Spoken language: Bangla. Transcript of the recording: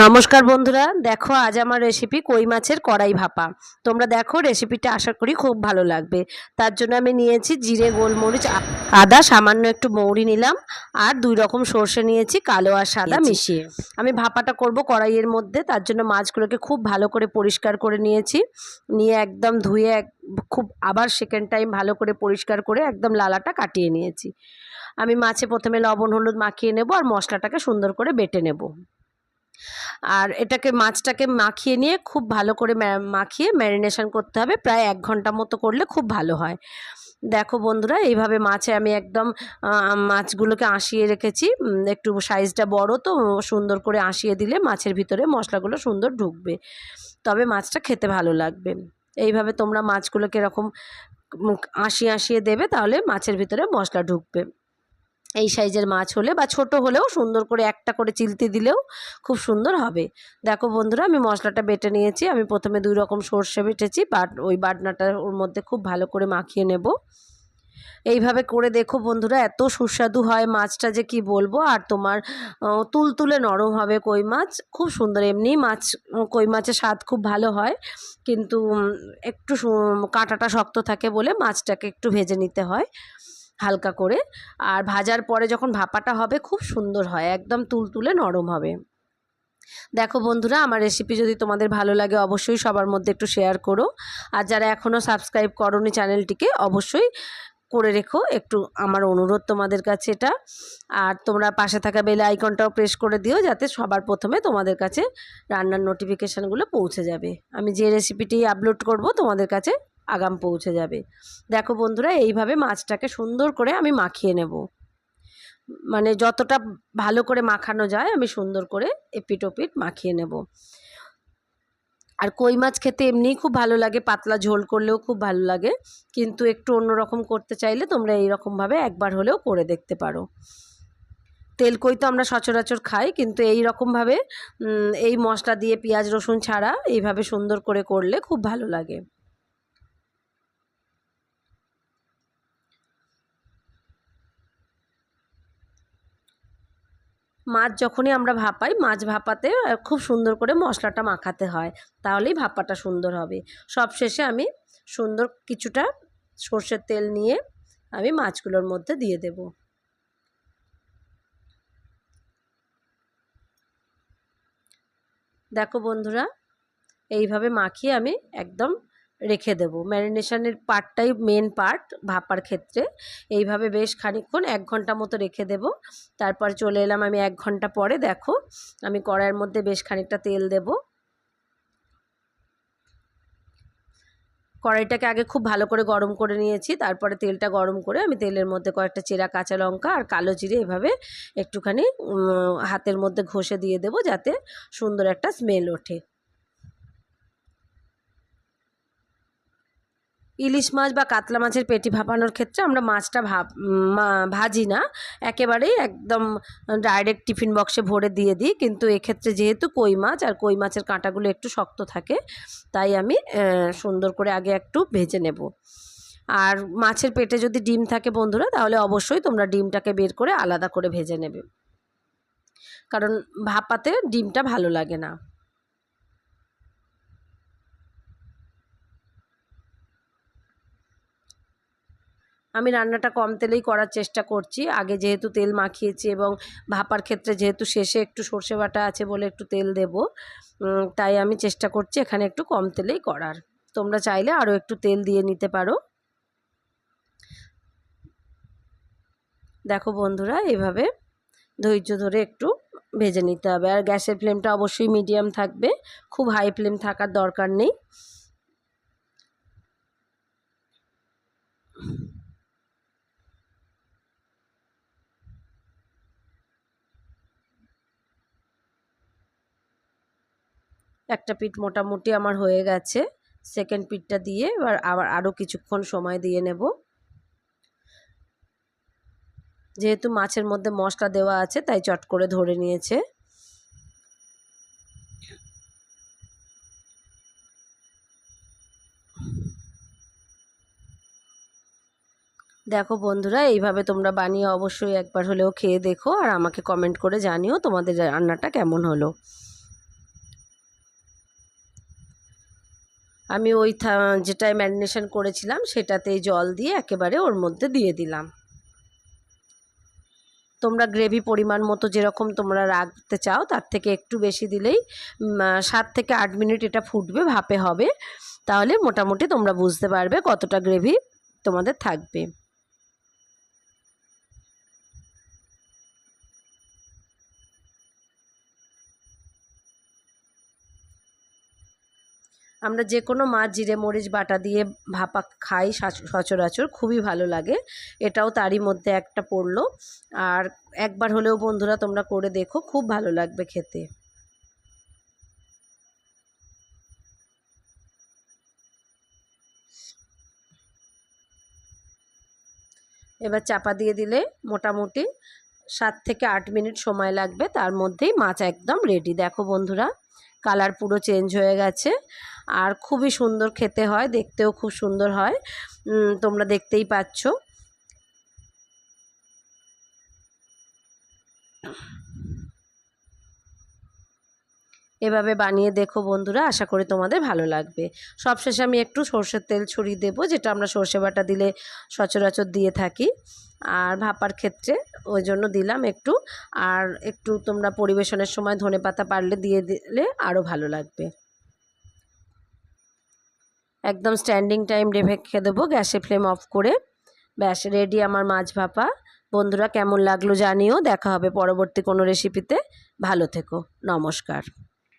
নমস্কার বন্ধুরা দেখো আজ আমার রেসিপি কই মাছের কড়াই ভাপা। তোমরা দেখো রেসিপিটা আশা করি খুব ভালো লাগবে। তার জন্য আমি নিয়েছি জিরে গোলমরিচ আদা সামান্য একটু মৌরি নিলাম আর দুই রকম সর্ষে নিয়েছি কালো আর সাদা মিশিয়ে। আমি ভাপাটা করব কড়াইয়ের মধ্যে তার জন্য মাছগুলোকে খুব ভালো করে পরিষ্কার করে নিয়েছি। নিয়ে একদম ধুয়ে এক খুব আবার সেকেন্ড টাইম ভালো করে পরিষ্কার করে একদম লালাটা কাটিয়ে নিয়েছি। আমি মাছে প্রথমে লবণ হলুদ মাখিয়ে নেব আর মশলাটাকে সুন্দর করে বেটে নেব। আর এটাকে মাছটাকে মাখিয়ে নিয়ে খুব ভালো করে মাখিয়ে ম্যারিনেশন করতে হবে। প্রায় এক ঘণ্টা মতো করলে খুব ভালো হয়। দেখো বন্ধুরা, এইভাবে মাছে আমি একদম মাছগুলোকে আঁশিয়ে রেখেছি। একটু সাইজটা বড় তো, সুন্দর করে আঁশিয়ে দিলে মাছের ভিতরে মশলাগুলো সুন্দর ঢুকবে। তবে মাছটা খেতে ভালো লাগবে। এইভাবে তোমরা মাছগুলোকে এরকম আঁশিয়ে আঁশিয়ে দেবে, তাহলে মাছের ভিতরে মশলা ঢুকবে। এই সাইজের মাছ হলে বা ছোট হলেও সুন্দর করে একটা করে চিলতে দিলেও খুব সুন্দর হবে। দেখো বন্ধুরা, আমি মশলাটা বেটে নিয়েছি। আমি প্রথমে দুই রকম সর্ষে বেটেছি, বাট ওই বাটনাটা ওর মধ্যে খুব ভালো করে মাখিয়ে নেব। এইভাবে করে দেখো বন্ধুরা, এত সুস্বাদু হয় মাছটা যে কি বলব। আর তোমার তুলতুলে নরম হবে কই মাছ, খুব সুন্দর। এমনি মাছ কই মাছের স্বাদ খুব ভালো হয়। কিন্তু একটু কাঁটাটা শক্ত থাকে বলে মাছটাকে একটু ভেজে নিতে হয়। হালকা করে। আর ভাজার পরে যখন ভাপাটা হবে, খুব সুন্দর হয়, একদম তুলতুলে নরম হবে। দেখো বন্ধুরা, আমার রেসিপি যদি তোমাদের ভালো লাগে, অবশ্যই সবার মধ্যে একটু শেয়ার করো। আর যারা এখনও সাবস্ক্রাইব করোনি চ্যানেলটিকে অবশ্যই করে রেখো। একটু আমার অনুরোধ তোমাদের কাছে এটা। আর তোমরা পাশে থাকা বেল আইকনটাও প্রেস করে দিও, যাতে সবার প্রথমে তোমাদের কাছে রান্নার নোটিফিকেশানগুলো পৌঁছে যাবে। আমি যে রেসিপিটি আপলোড করব, তোমাদের কাছে আগাম পৌঁছে যাবে। দেখো বন্ধুরা, এইভাবে মাছটাকে সুন্দর করে আমি মাখিয়ে নেব। মানে যতটা ভালো করে মাখানো যায়, আমি সুন্দর করে এপিট ওপিট মাখিয়ে নেব। আর কই মাছ খেতে এমনিই খুব ভালো লাগে, পাতলা ঝোল করলেও খুব ভালো লাগে, কিন্তু একটু অন্যরকম করতে চাইলে তোমরা এই রকমভাবে একবার হলেও করে দেখতে পারো। তেল কই তো আমরা সচরাচর খাই, কিন্তু এই রকমভাবে এই মশলা দিয়ে পেঁয়াজ, রসুন ছাড়া এইভাবে সুন্দর করে করলে খুব ভালো লাগে। মাছ যখনই আমরা ভাপাই, মাছ ভাপাতে খুব সুন্দর করে মশলাটা মাখাতে হয়। তাহলেই ভাপাটা সুন্দর হবে। সব শেষে আমি সুন্দর কিছুটা সর্ষের তেল নিয়ে আমি মাছগুলোর মধ্যে দিয়ে দেব। দেখো বন্ধুরা, এইভাবে মাখিয়ে আমি একদম রেখে দেবো। ম্যারিনেশনের পার্টটাই মেন পার্ট ভাপার ক্ষেত্রে। এইভাবে বেশ খানিকক্ষণ, এক ঘণ্টা মতো রেখে দেবো। তারপর চলে এলাম আমি এক ঘণ্টা পরে, দেখো। আমি কড়াইয়ের মধ্যে বেশ খানিকটা তেল দেব। কড়াইটাকে আগে খুব ভালো করে গরম করে নিয়েছি। তারপরে তেলটা গরম করে আমি তেলের মধ্যে কয়েকটা চেরা কাঁচা লঙ্কা আর কালো জিরে এভাবে একটুখানি হাতের মধ্যে ঘষে দিয়ে দেবো যাতে সুন্দর একটা স্মেল ওঠে। ইলিশ মাছ বা কাতলা মাছের পেটি ভাপানোর ক্ষেত্রে আমরা মাছটা ভাপ ভাজি না। একেবারেই একদম ডাইরেক্ট টিফিন বক্সে ভরে দিয়ে দিই। কিন্তু এক্ষেত্রে যেহেতু কই মাছ আর কই মাছের কাঁটাগুলো একটু শক্ত থাকে, তাই আমি সুন্দর করে আগে একটু ভেজে নেব। আর মাছের পেটে যদি ডিম থাকে বন্ধুরা, তাহলে অবশ্যই তোমরা ডিমটাকে বের করে আলাদা করে ভেজে নেবে। কারণ ভাপাতে ডিমটা ভালো লাগে না। আমি রান্নাটা কম তেলেই করার চেষ্টা করছি। আগে যেহেতু তেল মাখিয়েছি এবং ভাপার ক্ষেত্রে যেহেতু শেষে একটু সর্ষে বাটা আছে বলে একটু তেল দেব তাই আমি চেষ্টা করছি এখানে একটু কম তেলেই করার। তোমরা চাইলে আরও একটু তেল দিয়ে নিতে পারো। দেখো বন্ধুরা এইভাবে ধৈর্য ধরে একটু ভেজে নিতে হবে। আর গ্যাসের ফ্লেমটা অবশ্যই মিডিয়াম থাকবে, খুব হাই ফ্লেম থাকার দরকার নেই। একটা পিঠ মোটামুটি আমার হয়ে গেছে। সেকেন্ড পিঠটা দিয়ে এবার আবার আরও কিছুক্ষণ সময় দিয়ে নেব। যেহেতু মাছের মধ্যে মশলা দেওয়া আছে, তাই চট করে ধরে নিয়েছে। দেখো বন্ধুরা, এইভাবে তোমরা বানিয়ে অবশ্যই একবার হলেও খেয়ে দেখো আর আমাকে কমেন্ট করে জানিও তোমাদের রান্নাটা কেমন হলো। আমি ওই যেটায় ম্যারিনেশন করেছিলাম, সেটাতেই জল দিয়ে একেবারে ওর মধ্যে দিয়ে দিলাম। তোমরা গ্রেভি পরিমাণ মতো যেরকম তোমরা রাখতে চাও, তার থেকে একটু বেশি দিলেই সাত থেকে আট মিনিট এটা ফুটবে, ভাপে হবে। তাহলে মোটামুটি তোমরা বুঝতে পারবে কতটা গ্রেভি তোমাদের থাকবে। আমরা যে কোনো মাছ জিরে মরিচ বাটা দিয়ে ভাপা খাই সাচ- সচরাচর, খুবই ভালো লাগে। এটাও তারই মধ্যে একটা পড়ল। আর একবার হলেও বন্ধুরা তোমরা করে দেখো, খুব ভালো লাগবে খেতে। এবার চাপা দিয়ে দিলে মোটামুটি সাত থেকে আট মিনিট সময় লাগবে, তার মধ্যেই মাছ একদম রেডি দেখো বন্ধুরা কালার পুরো চেঞ্জ হয়ে গেছে। আর খুবই সুন্দর খেতে হয়, দেখতেও খুব সুন্দর হয়। তোমরা দেখতেই পাচ্ছ। এভাবে বানিয়ে দেখো বন্ধুরা, আশা করি তোমাদের ভালো লাগবে। সবশেষে আমি একটু সর্ষের তেল ছড়িয়ে দেবো, যেটা আমরা সর্ষে বাটা দিলে সচরাচর দিয়ে থাকি। আর ভাপার ক্ষেত্রে ওই জন্য দিলাম একটু। আর একটু তোমরা পরিবেশনের সময় ধনে পাতা পারলে দিয়ে দিলে আরও ভালো লাগবে। একদম স্ট্যান্ডিং টাইম রেখে দেবো গ্যাসের ফ্লেম অফ করে। ব্যাস রেডি আমার মাছ ভাপা। বন্ধুরা কেমন লাগল জানিও, দেখা হবে পরবর্তী কোনো রেসিপিতে ভালো থেকো, নমস্কার।